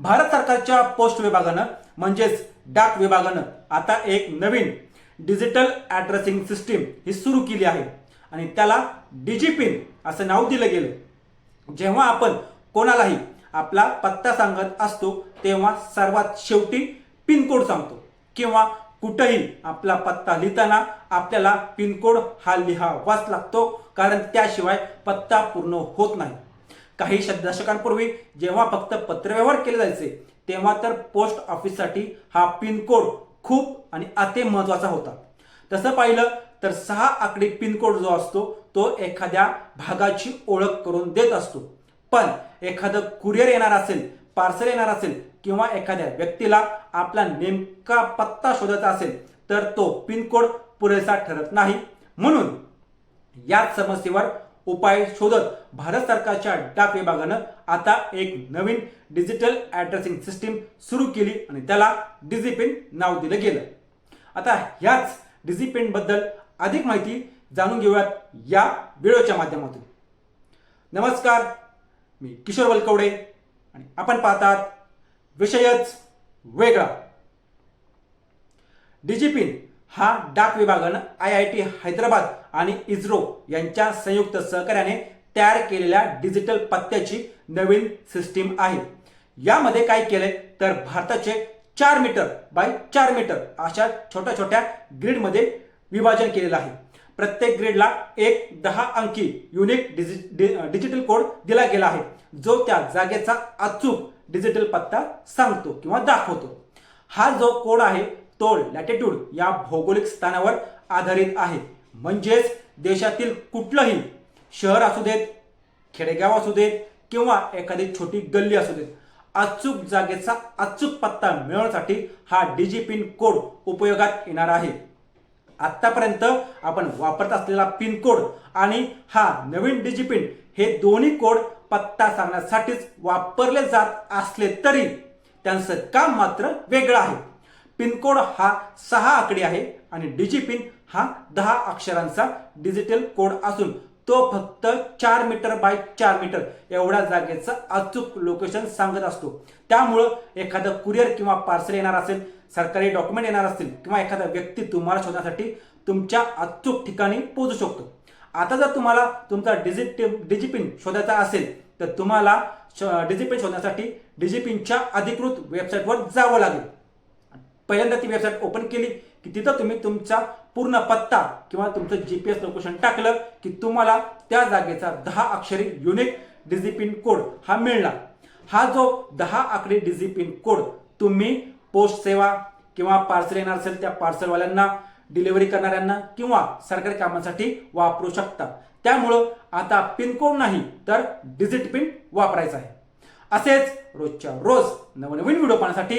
भारत सरकारच्या पोस्ट विभागानं म्हणजेच डाक विभागानं आता एक नवीन डिजिटल ॲड्रेसिंग सिस्टीम ही सुरू केली आहे. आणि त्याला डिजिपिन असं नाव दिलं गेलं. जेव्हा आपण कोणालाही आपला पत्ता सांगत असतो तेव्हा सर्वात शेवटी पिनकोड सांगतो. किंवा कुठंही आपला पत्ता लिहिताना आपल्याला पिनकोड हा लिहावाच लागतो कारण त्याशिवाय पत्ता पूर्ण होत नाही. काही दशकांपूर्वी जेव्हा फक्त पत्रव्यवहार केले जायचे तेव्हा तर पोस्ट ऑफिससाठी हा पिनकोड खूप आणि अति महत्त्वाचा होता. तसं पाहिलं तर सहा आकडी पिनकोड जो असतो तो एखाद्या भागाची ओळख करून देत असतो. पण एखादं कुरिअर येणार असेल पार्सल येणार असेल किंवा एखाद्या व्यक्तीला आपला नेमका पत्ता शोधायचा असेल तर तो पिनकोड पुरेसा ठरत नाही. म्हणून याच समस्येवर उपाय शोधत भारत सरकारच्या डाक विभागानं आता एक नवीन डिजिटल ॲड्रेसिंग सिस्टीम सुरू केली आणि त्याला डिजिपिन नाव दिलं गेलं. आता ह्याच डिझिपिनबद्दल अधिक माहिती जाणून घेऊयात या व्हिडिओच्या माध्यमातून. नमस्कार मी किशोर वलकवडे आणि आपण पाहतात विषयच वेगळा. डिजिपिन हा डाक विभागानं आय आय टी हैदराबाद आणि इस्रो यांच्या संयुक्त सहकार्याने तयार केलेल्या डिजिटल पत्त्याची नवीन सिस्टीम आहे. यामध्ये काय केलंय? तर भारताचे चार मीटर बाय चार मीटर अशा छोट्या छोट्या ग्रीडमध्ये विभाजन केलेलं आहे. प्रत्येक ग्रीडला एक दहा अंकी unique digi di- digital code दिला गेला आहे जो त्या जागेचा अचूक डिजिटल पत्ता सांगतो किंवा दाखवतो. हा जो कोड आहे तो लॅटिट्यूड या भौगोलिक स्थानावर आधारित आहे. म्हणजेच देशातील कुठलंही शहर असू देत खेडेगाव असू देत किंवा एखादी छोटी गल्ली असू देत अचूक जागेचा अचूक पत्ता मिळवण्यासाठी हा डिजिपिन कोड उपयोगात येणार आहे. आत्तापर्यंत आपण वापरत असलेला पिन कोड आणि हा नवीन डिजिपिन हे दोन्ही कोड पत्ता सांगण्यासाठीच वापरले जात असले तरी त्यांचं काम मात्र वेगळं आहे. पिनकोड हा सहा आकडी आहे आणि डिजिपिन हा दहा अक्षरांचा डिजिटल कोड असून तो फक्त चार मीटर बाय चार मीटर एवढ्या जागेचं अचूक लोकेशन सांगत असतो. त्यामुळं एखादं कुरिअर किंवा पार्सल येणार असेल सरकारी डॉक्युमेंट येणार असतील किंवा एखादा व्यक्ती तुम्हाला शोधण्यासाठी तुमच्या अचूक ठिकाणी पोहोचू शकतो. आता जर तुम्हाला तुमचा डिजिट डिजिपिन शोधायचा असेल तर तुम्हाला डिजिपिन शोधण्यासाठी डिजिपिनच्या अधिकृत वेबसाईटवर जावं लागेल. पहिल्यांदा ती वेबसाईट ओपन केली की तिथं तुम्ही तुमचा पूर्ण पत्ता किंवा तुमचं जी पी एस लोकेशन टाकलं की तुम्हाला त्या जागेचा दहा अक्षरी युनिक डिझिपिन कोड हा मिळणार. हा जो दहा आकडी डिझिपिन कोड तुम्ही पोस्ट सेवा किंवा पार्सल येणार असेल त्या पार्सलवाल्यांना डिलिव्हरी करणाऱ्यांना किंवा सरकारी कामासाठी वापरू शकता. त्यामुळं आता पिनकोड नाही तर डिजिट पिन वापरायचा आहे. असेच रोजच्या रोज नवनवीन व्हिडिओ पाहण्यासाठी